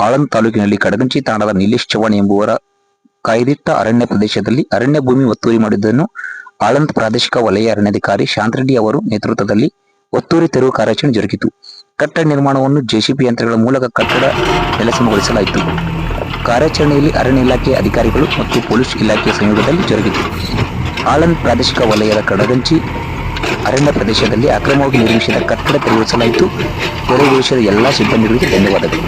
ಆಳಂದ್ ತಾಲೂಕಿನಲ್ಲಿ ಕಡಗಂಚಿ ತಾಣದ ನಿಲೇಶ್ ಚವ್ಹಾಣ್ ಎಂಬುವರ ಕಾಯ್ದಿಟ್ಟ ಅರಣ್ಯ ಪ್ರದೇಶದಲ್ಲಿ ಅರಣ್ಯ ಭೂಮಿ ಒತ್ತುವರಿ ಮಾಡಿದ್ದನ್ನು ಆಳಂದ್ ಪ್ರಾದೇಶಿಕ ವಲಯ ಅರಣ್ಯಾಧಿಕಾರಿ ಶಾಂತರೆಡ್ಡಿ ಅವರು ನೇತೃತ್ವದಲ್ಲಿ ಒತ್ತುವರಿ ತೆರವು ಕಾರ್ಯಾಚರಣೆ ಜರುಗಿತು. ಕಟ್ಟಡ ನಿರ್ಮಾಣವನ್ನು ಜೆಸಿಬಿ ಯಂತ್ರಗಳ ಮೂಲಕ ಕಟ್ಟಡ ನೆಲಸಮಗೊಳಿಸಲಾಯಿತು. ಕಾರ್ಯಾಚರಣೆಯಲ್ಲಿ ಅರಣ್ಯ ಇಲಾಖೆ ಅಧಿಕಾರಿಗಳು ಮತ್ತು ಪೊಲೀಸ್ ಇಲಾಖೆಯ ಸಂಯೋಗದಲ್ಲಿ ಜರುಗಿತು. ಆಳಂದ್ ಪ್ರಾದೇಶಿಕ ವಲಯದ ಕಡಗಂಚಿ ಅರಣ್ಯ ಪ್ರದೇಶದಲ್ಲಿ ಅಕ್ರಮವಾಗಿ ನಿರ್ಮಿಸಿದ ಕಟ್ಟಡ ತೆರವುಗೊಳಿಸಲಾಯಿತು. ತೆರವುಗೊಳಿಸಿದ ಎಲ್ಲಾ ಸಿಬ್ಬಂದಿಗಳಿಗೆ ಧನ್ಯವಾದಗಳು.